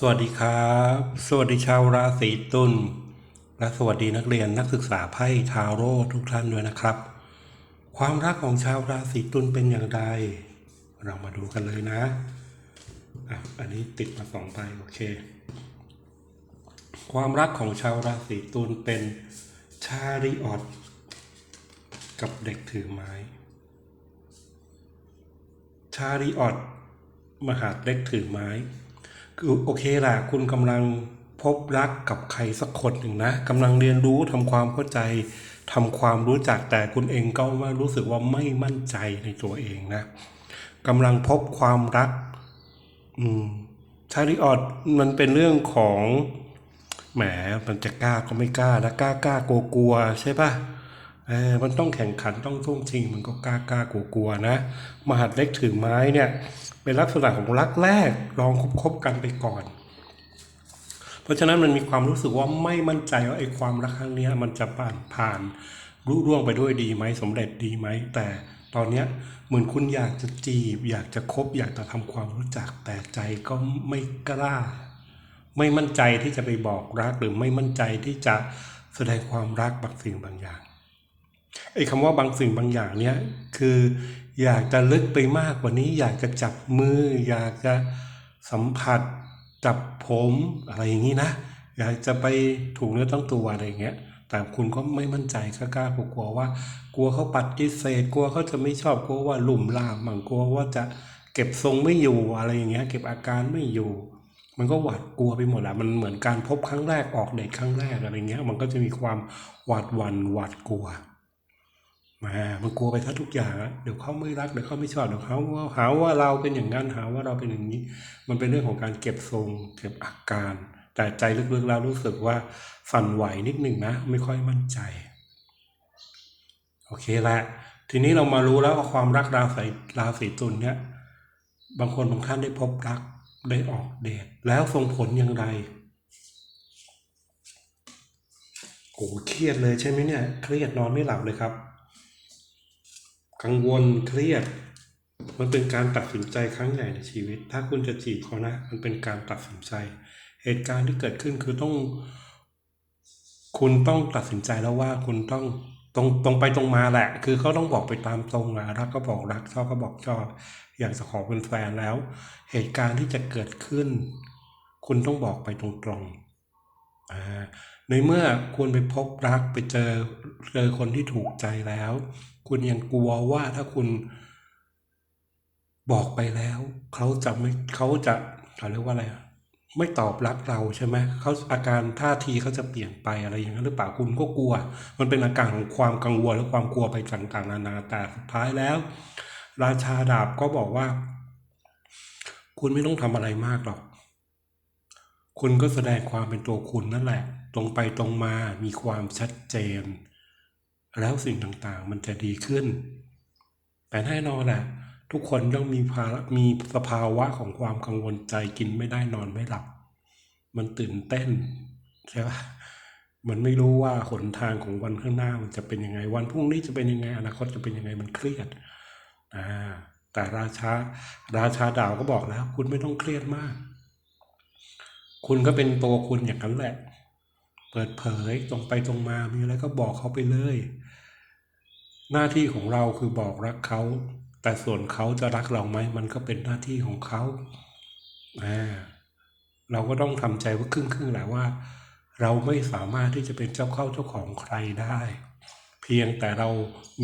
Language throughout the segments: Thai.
สวัสดีครับ สวัสดีชาวราศีตุลและสวัสดีนักเรียนนักศึกษาไพ่ทาโร่ทุกท่านด้วยนะครับ ความรักของชาวราศีตุลเป็นอย่างไร เรามาดูกันเลยนะอะอันนี้ติดมาสองใบโอเค ความรักของชาวราศีตุลเป็นชาริออตกับเด็กถือไม้ ชาริออตมหาดเล็กถือไม้ คือโอเคล่ะ คุณกำลังพบรักกับใครสักคนหนึ่งนะกำลังเรียนรู้ทำความเข้าใจทำความรู้จักแต่คุณเองก็ว่ารู้สึกว่าไม่มั่นใจในตัวเองนะกำลังพบความรัก อืมชาริออดมันเป็นเรื่องของแหมมันจะกล้าก็ไม่กล้านะกล้ากล้ากลัวกลัวใช่ปะ เออมันต้องแข่งขันต้องทุ่มชิงมันก็กล้ากล้ากลัวกลัวๆนะ มหาดเล็กถือไม้เนี่ย เป็นลักษณะของรักแรกลองคบกันไปก่อน เพราะฉะนั้นมันมีความรู้สึกว่าไม่มั่นใจว่าไอ้ความรักครั้งนี้มันจะผ่านผ่านรุ่ร่วงไปด้วยดีไหมสำเร็จดีไหมแต่ตอนเนี้ยเหมือนคุณอยากจะจีบ อยากจะคบอยากจะทำความรู้จักแต่ใจก็ไม่กล้า ไม่มั่นใจที่จะไปบอกรักหรือไม่มั่นใจที่จะแสดงความรักบางสิ่งบางอย่าง ไอ้คำว่าบางสิ่งบางอย่างเนี่ยคืออยากจะลึกไปมากกว่านี้ อยากจะจับมือ อยากจะสัมผัสจับผมอะไรอย่างนี้นะ อยากจะไปถูกเนื้อต้องตัวอะไรอย่างเงี้ยแต่คุณก็ไม่มั่นใจกล้ากลัวว่า กลัวเขาปัดกิเศษกลัวเขาจะไม่ชอบกลัวว่าหลุ่มล่ามมั่งกลัวว่าจะเก็บทรงไม่อยู่อะไรอย่างเงี้ย เก็บอาการไม่อยู่ มันก็หวาดกลัวไปหมดแหละมันเหมือนการพบครั้งแรกออกเดทครั้งแรกอะไรเงี้ย มันก็จะมีความหวาดวันหวาดกลัว มามันกลัวไปทั้งทุกอย่างเดี๋ยวเขาไม่รักเดี๋ยวเขาไม่ชอบเดี๋ยวเขาหาว่าเราเป็นอย่างนั้นหาว่าเราเป็นอย่างนี้ มันเป็นเรื่องของการเก็บทรงเก็บอาการ แต่ใจลึกๆแล้วรู้สึกว่าสั่นไหวนิดหนึ่งนะ ไม่ค่อยมั่นใจ โอเคละทีนี้เรามารู้แล้วว่าความรักราศีราศีตุลเนี่ยบางคนบางท่านได้พบรักได้ออกเดทแล้วส่งผลอย่างไรโอ้เครียดเลยใช่ไหมเนี่ยเครียดนอนไม่หลับเลยครับ กังวลเครียด มันเป็นการตัดสินใจครั้งใหญ่ในชีวิต ถ้าคุณจะจีบเขานะ มันเป็นการตัดสินใจ เหตุการณ์ที่เกิดขึ้นคือต้อง คุณต้องตัดสินใจแล้วว่าคุณต้องตรงตรงไปตรงมาแหละ คือเขาต้องบอกไปตามตรงอะรักก็บอกรักชอบก็บอกชอบอยากจะขอเป็นแฟนแล้ว เหตุการณ์ที่จะเกิดขึ้น คุณต้องบอกไปตรงๆอ่า ในเมื่อคุณไปพบรักไปเจอเจอคนที่ถูกใจแล้ว คุณยังกลัวว่าถ้าคุณบอกไปแล้ว เขาจะไม่เขาจะเขาเรียกว่าอะไรไม่ตอบรับเราใช่ไหมเขาอาการท่าทีเขาจะเปลี่ยนไปอะไรอย่างนั้นหรือเปล่าคุณก็กลัว มันเป็นอาการของความกังวลและความกลัวไปต่างๆนานาแต่สุดท้ายแล้ว ราชาดาบก็บอกว่า คุณไม่ต้องทำอะไรมากหรอก คุณก็แสดงความเป็นตัวคุณนั่นแหละ ตรงไปตรงมามีความชัดเจน แล้วสิ่งต่างๆมันจะดีขึ้น แต่แน่นอนแหละทุกคนต้องมีภาระมีสภาวะของความกังวลใจกินไม่ได้นอนไม่หลับ มันตื่นเต้นใช่ปะมันไม่รู้ว่าหนทางของวันข้างหน้ามันจะเป็นยังไง วันพรุ่งนี้จะเป็นยังไงอนาคตจะเป็นยังไงมันเครียดอ่าแต่ราชาราชาดาวก็บอกแล้ว คุณไม่ต้องเครียดมาก คุณก็เป็นตัวคุณอย่างนั้นแหละ เปิดเผยตรงไปตรงมามีอะไรก็บอกเขาไปเลย หน้าที่ของเราคือบอกรักเขา แต่ส่วนเขาจะรักเราไหมมันก็เป็นหน้าที่ของเขาอ่าเราก็ต้องทำใจว่าครึ่งครึ่งๆแหละว่า เราไม่สามารถที่จะเป็นเจ้าเข้าเจ้าของใครได้ เพียงแต่เรา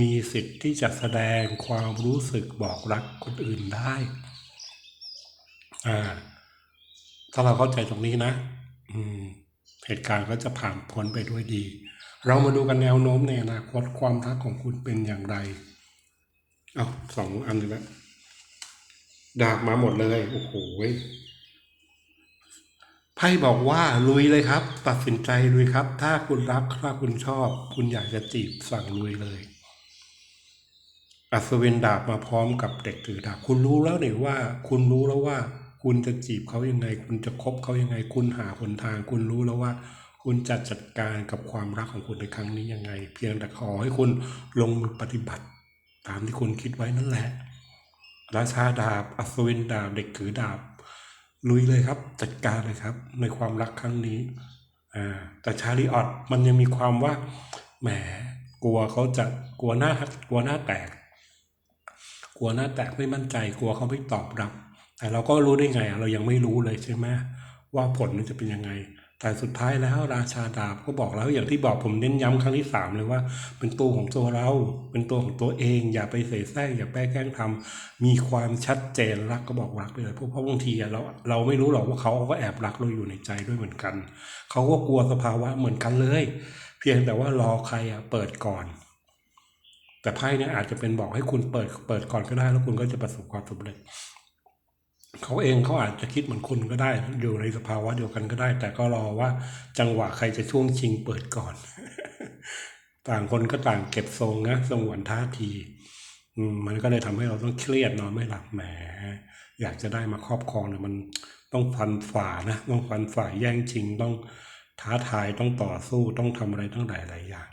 มีสิทธิ์ที่จะแสดงความรู้สึกบอกรักคนอื่นได้อ่า ถ้าเราเข้าใจตรงนี้นะ อืมเหตุการณ์ก็จะผ่านพ้นไปด้วยดี เรามาดูกันแนวโน้มในอนาคตความรักของคุณเป็นอย่างไร เอาสองอันเลยละดาบมาหมดเลย โอ้โหไพ่บอกว่าลุยเลยครับ ตัดสินใจลุยครับ ถ้าคุณรักถ้าคุณชอบ คุณอยากจะจีบสั่งลุยเลยอัศวินดาบมาพร้อมกับเด็กถือดาบคุณรู้แล้วเนี่ยว่า คุณรู้แล้วว่า คุณจะจีบเขายังไง คุณจะคบเขายังไง คุณหาหนทาง คุณรู้แล้วว่า คุณจะจัดการกับความรักของคุณในครั้งนี้ยังไง เพียงแต่ขอให้คุณลงมือปฏิบัติ ตามที่คุณคิดไว้นั่นแหละ ราชาดาบ อัศวินดาบ เด็กถือดาบ ลุยเลยครับ จัดการเลยครับ ในความรักครั้งนี้ อ่า แต่ชาลีออตมันยังมีความว่า แหม กลัวเขาจะ กลัวหน้า กลัวหน้าแตก กลัวหน้าแตกไม่มั่นใจ กลัวเขาไม่ตอบรับ แต่เราก็รู้ได้ไงเรายังไม่รู้เลยใช่ไหมว่าผลมันจะเป็นยังไง แต่สุดท้ายแล้วราชาดาบก็บอกแล้วอย่างที่บอกผมเน้นย้ำครั้งที่สามเลยว่า เป็นตัวของตัวเรา เป็นตัวของตัวเอง อย่าไปเสแสร้งอย่าไปแกล้งทำมีความชัดเจนรักก็บอกรักไปเลยเพราะเพราะบางทีเราเราไม่รู้หรอกว่าเขาก็แอบรักเราอยู่ในใจด้วยเหมือนกัน เขาก็กลัวสภาวะเหมือนกันเลย เพียงแต่ว่ารอใครอะเปิดก่อนแต่ไพ่เนี่ยอาจจะเป็นบอกให้คุณเปิดเปิดก่อนก็ได้แล้วคุณก็จะประสบความสำเร็จ เขาเองเขาอาจจะคิดเหมือนคุณก็ได้ อยู่ในสภาวะเดียวกันก็ได้ แต่ก็รอว่าจังหวะใครจะช่วงชิงเปิดก่อน ต่างคนก็ต่างเก็บทรงนะสงวนท่าทีมันก็เลยทำให้เราต้องเครียดนอนไม่หลับแหม อยากจะได้มาครอบครองเนี่ยมันต้องฟันฝ่านะต้องฟันฝ่าแย่งชิงต้องท้าทายต้องต่อสู้ต้องทำอะไรตั้งหลายหลายอย่าง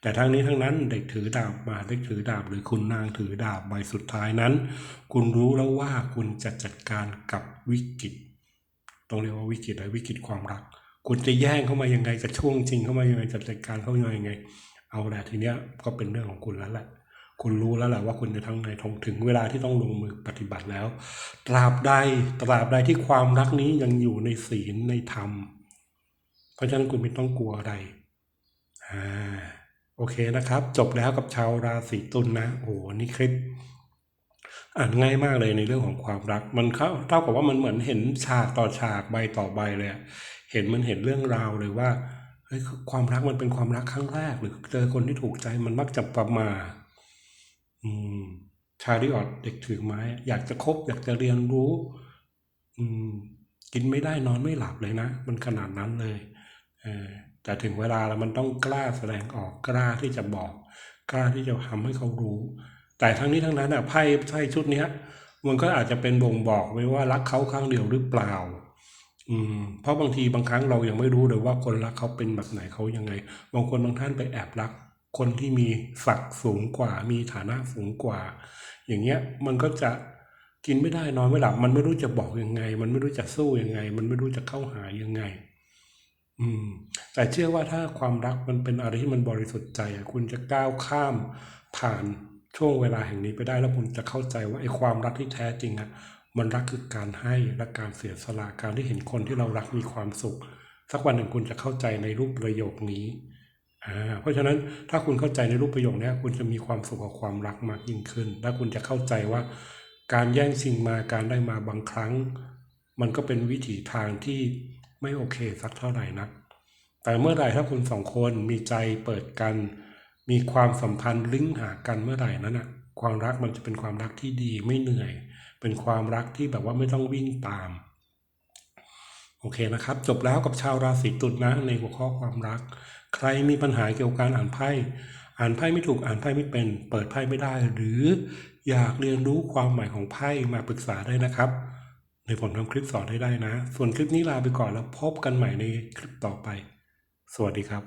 แต่ทั้งนี้ทั้งนั้นเด็กถือดาบมาเด็กถือดาบ หรือคุณนางถือดาบใบสุดท้ายนั้น คุณรู้แล้วว่าคุณจะจัดการกับวิกฤตต้องเรียกว่าวิกฤตอะไรวิกฤตความรัก คุณจะแย่งเข้ามายังไงจะช่วงชิงเข้ามายังไงจะจัดการเข้ามายังไง เอาแหละทีเนี้ยก็เป็นเรื่องของคุณแล้วแหละคุณรู้แล้วแหละว่าคุณจะทั้งในทงถึงเวลาที่ต้องลงมือปฏิบัติแล้ว ตราบใดตราบใดที่ความรักนี้ยังอยู่ในศีลในธรรม เพราะฉะนั้นคุณไม่ต้องกลัวอะไรอ่า โอเคนะครับ จบแล้วกับชาวราศีตุลนะโอ้โหนี่คลิปอ่านง่ายมากเลยในเรื่องของความรัก มันเข้าเท่ากับว่ามันเหมือนเห็นฉากต่อฉากใบต่อใบเลยเห็นมันเห็นเรื่องราวเลยว่าเฮ้ยความรักมันเป็นความรักครั้งแรก หรือเจอคนที่ถูกใจมันมักจะประมาทอืมชาดิออดเด็กถือไม้ อยากจะคบ อยากจะเรียนรู้ อืม กินไม่ได้นอนไม่หลับเลยนะ มันขนาดนั้นเลย เออ แต่ถึงเวลาแล้วมันต้องกล้าแสดงออกกล้าที่จะบอก กล้าที่จะทำให้เขารู้ แต่ทั้งนี้ทั้งนั้นอะไพ่ไพ่ชุดเนี้ยมันก็อาจจะเป็นบ่งบอกไว้ว่ารักเขาครั้งเดียวหรือเปล่า อืม เพราะบางทีบางครั้งเรายังไม่รู้เลยว่าคนรักเขาเป็นแบบไหนเขายังไง บางคนบางท่านไปแอบรัก คนที่มีศักดิ์สูงกว่า มีฐานะสูงกว่า อย่างเงี้ยมันก็จะกินไม่ได้นอนไม่หลับมันไม่รู้จะบอกยังไง มันไม่รู้จะสู้ยังไง มันไม่รู้จะเข้าหายังไง อืม แต่เชื่อว่าถ้าความรักมันเป็นอะไรที่มันบริสุทธิ์ใจคุณจะก้าวข้ามผ่านช่วงเวลาแห่งนี้ไปได้แล้วคุณจะเข้าใจว่าไอ้ความรักที่แท้จริงอะมันรักคือการให้และการเสียสละการที่เห็นคนที่เรารักมีความสุข สักวันหนึ่งคุณจะเข้าใจในรูปประโยคนี้อ่าเพราะฉะนั้นถ้าคุณเข้าใจในรูปประโยคนี้คุณจะมีความสุขกับความรักมากยิ่งขึ้น และคุณจะเข้าใจว่า การแย่งชิงมาการได้มาบางครั้ง มันก็เป็นวิถีทางที่ไม่โอเคสักเท่าไหร่นัก แต่เมื่อไหร่ถ้าคุณสองคนมีใจเปิดกัน มีความสัมพันธ์ลิงก์หากันเมื่อไหร่นั้นอะความรักมันจะเป็นความรักที่ดีไม่เหนื่อย เป็นความรักที่แบบว่าไม่ต้องวิ่งตาม โอเคนะครับ จบแล้วกับชาวราศีตุลนะในหัวข้อความรัก ใครมีปัญหาเกี่ยวกับการอ่านไพ่อ่านไพ่ไม่ถูกอ่านไพ่ไม่เป็น เปิดไพ่ไม่ได้ หรืออยากเรียนรู้ความหมายของไพ่มาปรึกษาได้นะครับในผมทำคลิปสอนให้ได้นะ ส่วนคลิปนี้ลาไปก่อนแล้วพบกันใหม่ในคลิปต่อไป สวัสดีครับ